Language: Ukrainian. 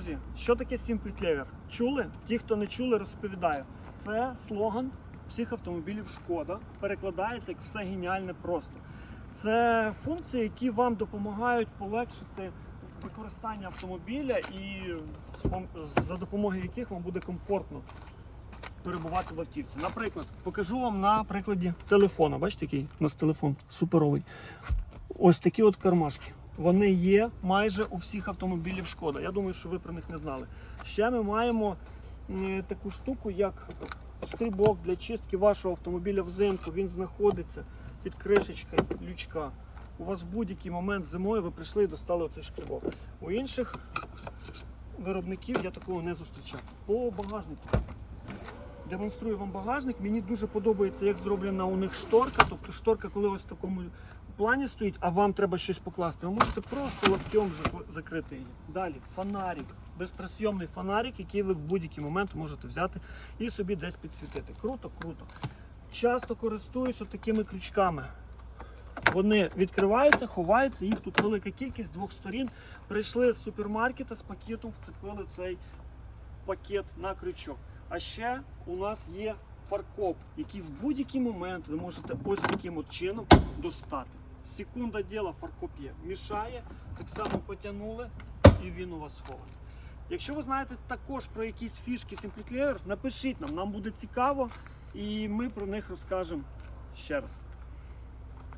Друзі, що таке Simple Clever? Чули? Ті, хто не чули, розповідаю. Це слоган всіх автомобілів Шкода. Перекладається як все геніальне просто. Це функції, які вам допомагають полегшити використання автомобіля і за допомогою яких вам буде комфортно перебувати в автівці. Наприклад, покажу вам на прикладі телефона. Бачите, який у нас телефон суперовий. Ось такі от кармашки. Вони є майже у всіх автомобілів Шкода. Я думаю, що ви про них не знали. Ще ми маємо таку штуку, як штрибок для чистки вашого автомобіля взимку. Він знаходиться під кришечкою лючка. У вас в будь-який момент зимою ви прийшли і достали оцей шкрибок. У інших виробників я такого не зустрічав. По багажнику. Демонструю вам багажник. Мені дуже подобається, як зроблена у них шторка. Тобто шторка, коли ось в такому плані стоїть, а вам треба щось покласти, ви можете просто локтем закрити її. Далі фонарик, безтрасйомний фонарик, який ви в будь-який момент можете взяти і собі десь підсвітити. Круто, круто. Часто користуюся такими крючками. Вони відкриваються, ховаються, їх тут велика кількість двох сторін. Прийшли з супермаркета з пакетом, вцепили цей пакет на крючок. А ще у нас є фаркоп, який в будь-який момент ви можете ось таким от чином достати. Секунда діла фаркоп'є. Мішає, так само потягнули і він у вас схований. Якщо ви знаєте також про якісь фішки SimplyClear, напишіть нам, нам буде цікаво і ми про них розкажемо ще раз.